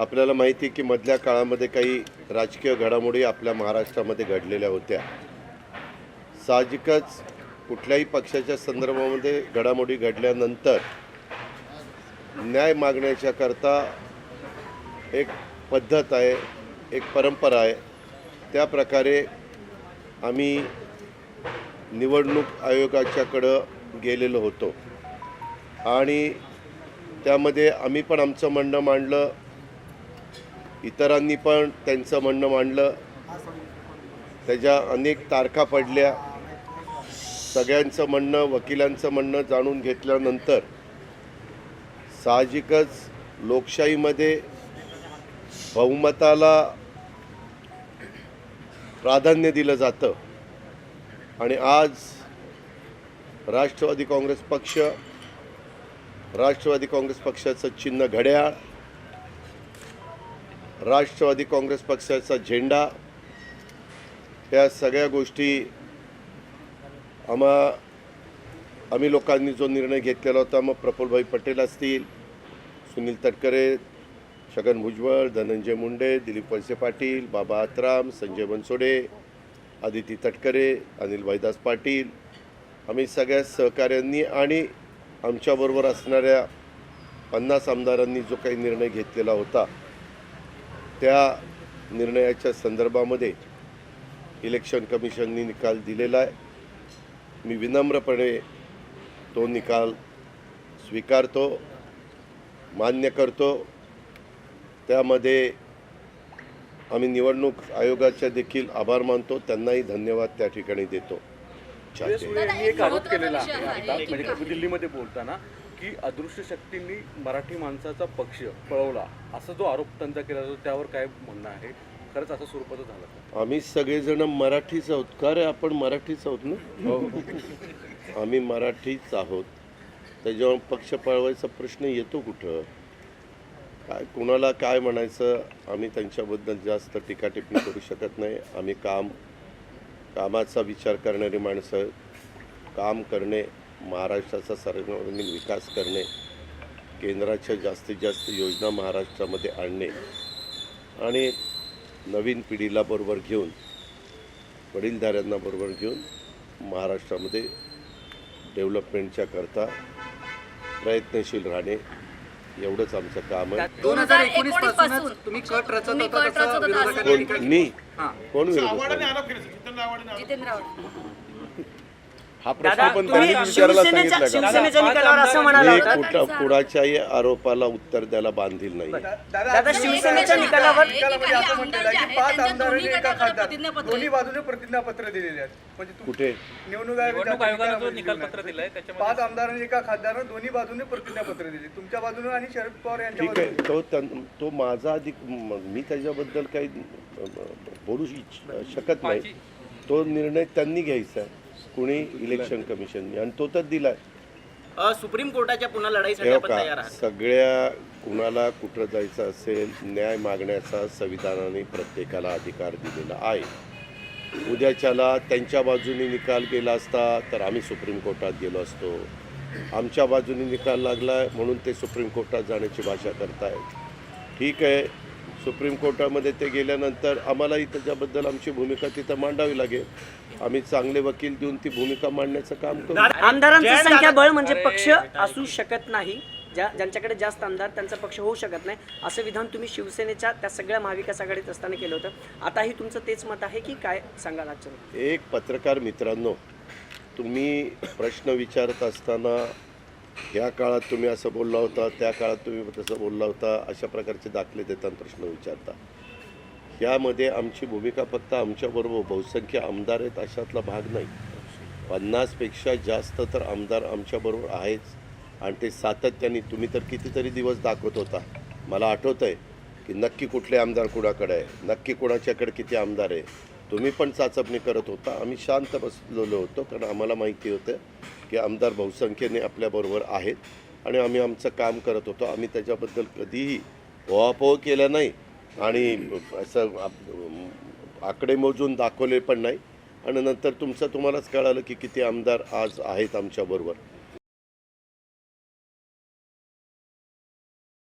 आपल्याला माहिती आहे की मधल्या काळामध्ये काही राजकीय घडामोडी आपल्या महाराष्ट्रामध्ये घडलेल्या होत्या. साहजिकच कुठल्याही पक्षाच्या संदर्भामध्ये घडामोडी घडल्यानंतर न्याय मागण्याच्या करता एक पद्धत आहे एक परंपरा आहे. त्या प्रकारे आम्ही निवडणूक आयोगाच्याकडं गेलेलो होतो. आणि त्यामध्ये आम्ही पण आमचं म्हणणं मांडलं इतरांनी पण त्यांचं म्हणणं मांडलं. त्याच्या अनेक तारखा पडल्या. सगळ्यांचं म्हणणं वकिलांचं म्हणणं जाणून घेतल्यानंतर साहजिकच लोकशाहीमध्ये बहुमताला प्राधान्य दिलं जातं. आणि आज राष्ट्रवादी काँग्रेस पक्ष राष्ट्रवादी काँग्रेस पक्षाचं चिन्ह घड्याळ. राष्ट्रवादी काँग्रेस पक्षाचा झेंडा या सगळ्या गोष्टी आम्हा आम्ही लोकांनी जो निर्णय घेतलेला होता मग प्रफुल्लभाई पटेल असतील सुनील तटकरे छगन भुजबळ धनंजय मुंडे दिलीप वळसे पाटील बाबा आत्राम संजय बनसोडे आदिती तटकरे अनिल भाईदास पाटील आम्ही सगळ्या सहकाऱ्यांनी आणि आमच्याबरोबर असणाऱ्या पन्नास आमदारांनी जो काही निर्णय घेतलेला होता त्या निर्णयाच्या संदर्भामध्ये इलेक्शन कमिशननी निकाल दिलेला आहे. मी विनम्रपणे तो निकाल स्वीकारतो मान्य करतो. त्यामध्ये आम्ही निवडणूक आयोगाचे देखील आभार मानतो. त्यांनाही धन्यवाद त्या ठिकाणी देतो. एक आरोप केलेला. म्हणजे दिल्लीमध्ये बोलताना की अदृश्य शक्तींनी मराठी माणसाचा पक्ष पळवला असा जो आरोप त्यांचा केला जातो त्यावर काय म्हणणं आहे? खरंच असं स्वरूपाचं झालं? आम्ही सगळेजण मराठीच आहोत. का रे आपण मराठीच आहोत ना? आम्ही मराठीच आहोत. त्याच्यावर पक्ष पळवायचा प्रश्न येतो कुठं? काय कुणाला काय म्हणायचं? आम्ही त्यांच्याबद्दल जास्त टीका टिप्पणी करू शकत नाही. आम्ही काम कामाचा विचार करणारी माणसं काम करणे महाराष्ट्राचा सर्वांगीण विकास करणे केंद्राच्या जास्तीत जास्त योजना महाराष्ट्रामध्ये आणणे आणि नवीन पिढीला बरोबर घेऊन वडीलधाऱ्यांना बरोबर घेऊन महाराष्ट्रामध्ये डेव्हलपमेंटच्या करता प्रयत्नशील राहणे एवढंच आमचं काम आहे दोन हजार एकोणीसपासून तुम्ही कट रचत होता तसं विरोधकांनी कोण. मी. कोण विरोध जितेंद्र हा प्रश्न पण तुम्ही त्यांनी विचारायला शिवसेनेच्या सांगितलं का? शिवसेनेच्या निकालावर असं म्हणाला मी होता. कुठं कुणाच्याही आरोपाला उत्तर द्यायला बांधील नाही. दादा शिवसेनेच्या निकालावर निकालामध्ये असं म्हटलेलं आहे की पाच आमदार आणि एका खासदार. दोन्ही बाजूने प्रतिज्ञापत्र दिलेले आहेत. म्हणजे तू- कुठे? निवडणूक आयोगाच्या आयोगानं जो निकालामध्ये निकालपत्र दिलेलं दिलंय आहे. त्याच्यामध्ये पाच आमदार आणि एका खासदारानं दोन्ही बाजूने प्रतिज्ञापत्र दिले. तुमच्या बाजूने आणि शरद पवार यांच्या ठीक आहे बाजूने. तो त्यां- तो माझा अधिक म- मी त्याच्याबद्दल काही अ, बोलू इच्छ- शकत नाही. तो निर्णय त्यांनी घ्यायचा आहे. कुणी इलेक्शन कमिशननी आणि तो तर दिलाय. सुप्रीम कोर्टाच्या पुन्हा लढाईसाठी आपण तयार का आहात. सगळ्या कुणाला कुठं जायचं असेल न्याय मागण्याचा संविधानाने प्रत्येकाला अधिकार दिलेला आहे. उद्याच्याला त्यांच्या बाजूने निकाल गेला असता तर आम्ही सुप्रीम कोर्टात गेलो असतो. आमच्या बाजूने निकाल लागला म्हणून ते सुप्रीम कोर्टात जाण्याची भाषा करतायत. ठीक आहे सुप्रीम कोर्टामध्ये ते गेल्यानंतर आम्हालाही त्याच्याबद्दल आमची भूमिका तिथं मांडावी लागेल. आम्ही चांगले वकील देऊन ती भूमिका मांडण्याचं काम करू. आमदारांची संख्या बळ म्हणजे पक्ष असू शकत नाही. ज्या ज्यांच्याकडे जास्त आमदार त्यांचा पक्ष होऊ शकत नाही. असं विधान तुम्ही शिवसेनेच्या त्या सगळ्या महाविकास आघाडीत असताना केलं होतं. आताही तुमचं तेच मत आहे की काय सांगाल आजच्या एक पत्रकार मित्रांनो तुम्ही प्रश्न विचारत असताना ह्या काळात तुम्ही असं बोलला होता त्या काळात तुम्ही तसं बोलला होता अशा प्रकारचे दाखले देताना प्रश्न विचारता. यामध्ये आमची भूमिका फक्त आमच्याबरोबर बहुसंख्य आमदार आहेत अशातला भाग नाही. पन्नासपेक्षा जास्त तर आमदार आमच्याबरोबर आहेच आणि ते सातत्याने तुम्ही तर कितीतरी दिवस दाखवत होता. मला आठवतं आहे की नक्की कुठले आमदार कुणाकडे आहे? नक्की कुणाच्याकडे किती आमदार आहे? तुम्ही पण चाचपणी करत होता. आम्ही शांत बसलेलो होतो कारण आम्हाला माहिती होतं की आमदार बहुसंख्येने आपल्याबरोबर आहेत आणि आम्ही आमचं काम करत होतो. आम्ही त्याच्याबद्दल कधीही ओहापोह केला नाही आणि असं आकडे मोजून दाखवले पण नाही. आणि नंतर तुमचं तुम्हालाच कळालं की किती आमदार आज आहेत आमच्याबरोबर